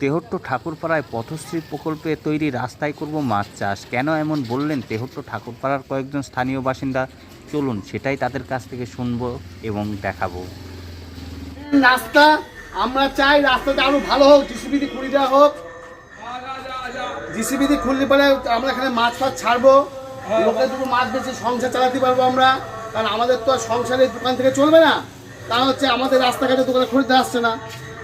তেহট্ট ঠাকুরপাড়ায় পথশ্রী প্রকল্পে তৈরি রাস্তায় করব মাছ চাষ। কেন এমন বললেন তেহট্ট ঠাকুরপাড়ার কয়েকজন স্থানীয় বাসিন্দা? চলুন সেটাই তাদের কাছ থেকে শুনব এবং দেখাবো। রাস্তা আমরা চাই রাস্তাটা আরও ভালো হোক জিসিবি দিয়ে খুলে দেওয়া হোক। জিসিবি খুললে পরে আমরা এখানে মাছ ফাছ ছাড়বো। লোকে দুটো মাছ বেশি সংসার চালাতে পারব আমরা। কারণ আমাদের তো আর সংসারের দোকান থেকে চলবে না। কারণ হচ্ছে আমাদের রাস্তাঘাটে দোকানে খুলতে আসছে না।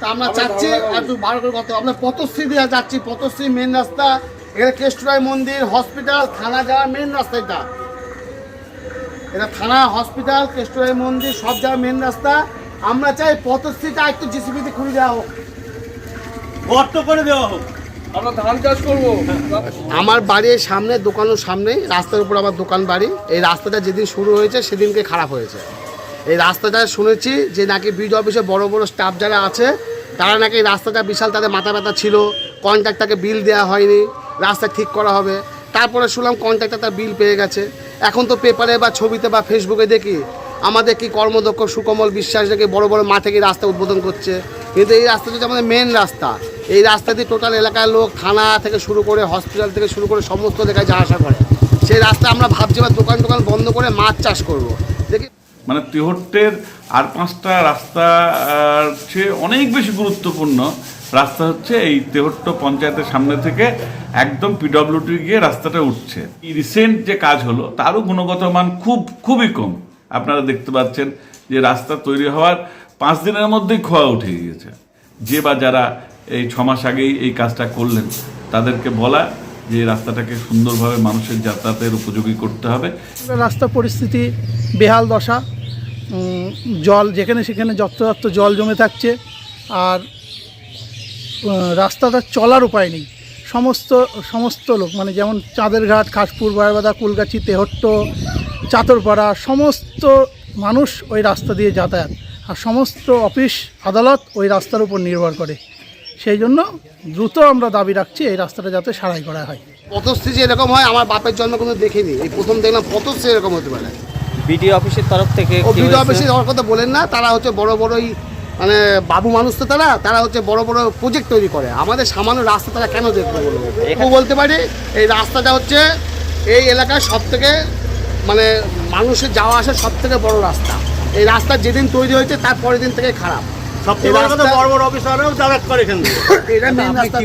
তা আমরা চাচ্ছি একটু ভালো করে কথা আমরা পথশ্রী দিয়ে যাচ্ছি পথশ্রী মেন রাস্তা এখানে কেষ্টরায় মন্দির হসপিটাল থানা যাওয়ার মেন রাস্তা এটা। এটা থানা হসপিটাল কেষ্টরাই মন্দির সব জায়গায় মেন রাস্তা। আমরা চাই পথশ্রীটা একটু জিসিবিতে খুলে দেওয়া হোক। গর্ত করে দেওয়া হোক। আমরা ধান চাষ করব। আমার বাড়ির সামনে দোকানের সামনেই রাস্তার উপর আমার দোকান বাড়ি। এই রাস্তাটা যেদিন শুরু হয়েছে সেদিনকে খারাপ হয়েছে। এই রাস্তাটা শুনেছি যে নাকি বিড অফিসে বড় বড় স্টাফ যারা আছে তারা নাকি রাস্তাটা বিশাল, তাদের মাথা ব্যথা ছিল কন্ট্রাক্টরকে বিল দেওয়া হয়নি, রাস্তা ঠিক করা হবে। তারপরে শুনলাম কন্ট্রাক্টর তার বিল পেয়ে গেছে। এখন তো পেপারে বা ছবিতে বা ফেসবুকে দেখি, আমাদের কি কর্মদক্ষ সুকমল বিশ্বাস দেখে বড় বড় মাঠে গিয়ে রাস্তা উদ্বোধন করছে। কিন্তু এই রাস্তা হচ্ছে আমাদের মেন রাস্তা। এই রাস্তা দিয়ে টোটাল এলাকার লোক, থানা থেকে শুরু করে হসপিটাল থেকে শুরু করে সমস্ত জায়গায় যাওয়া আসা করে। সেই রাস্তা আমরা ভাবছি এবার দোকান টোকান বন্ধ করে মাছ চাষ করব। দেখি মানে তেহট্টের আর পাঁচটা রাস্তা চেয়ে অনেক বেশি গুরুত্বপূর্ণ রাস্তা হচ্ছে এই তেহট্ট পঞ্চায়েতের সামনে থেকে একদম পিডব্লিউটি গিয়ে রাস্তাটা উঠছে। রিসেন্ট যে কাজ হলো, তারও গুণগত মান খুব, খুবই কম। আপনারা দেখতে পাচ্ছেন যে রাস্তা তৈরি হওয়ার পাঁচ দিনের মধ্যেই খোয়া উঠে গিয়েছে। যে বা যারা এই ছ মাস আগেই এই কাজটা করলেন, তাদেরকে বলা যে রাস্তাটাকে সুন্দরভাবে মানুষের যাতায়াতের উপযোগী করতে হবে। রাস্তা পরিস্থিতি বেহাল দশা। জল যেখানে সেখানে যত্রতত্র জল জমে থাকছে আর রাস্তাটা চলার উপায় নেই। সমস্ত সমস্ত লোক মানে যেমন চাঁদের ঘাট খাসপুর বয়াবাদা কুলগাছি, তেহট্ট, চাতরপাড়া, সমস্ত মানুষ ওই রাস্তা দিয়ে যাতায়াত। আর সমস্ত অফিস, আদালত ওই রাস্তার উপর নির্ভর করে। সেই জন্য দ্রুত আমরা দাবি রাখছি এই রাস্তাটা যাতে সারাই করা হয়। পথশ্রী যে এরকম হয়, আমার বাপের জন্ম কোনো দেখিনি। এই প্রথম দেখলাম পথশ্রী এরকম হতে পারে। বিডিও অফিসের তরফ থেকে ও বিডিও? অফিসে যাওয়ার কথা বলেন না তারা হচ্ছে বড় বড়ই মানে বাবু মানুষ তো তারা তারা হচ্ছে বড় বড় প্রজেক্ট তৈরি করে। আমাদের সামান্য রাস্তা তারা কেন দেখবে বলব একটু বলতে পারি এই রাস্তাটা হচ্ছে এই এলাকার সব থেকে মানে মানুষের যাওয়া আসার সব থেকে বড় রাস্তা। এই রাস্তা যেদিন তৈরি হয়েছে তার পরের দিন থেকে খারাপ। সবথেকে বড় বড় বড় অফিসাররাও যাতায়াত করে এখান থেকে। এটা মেন রাস্তা।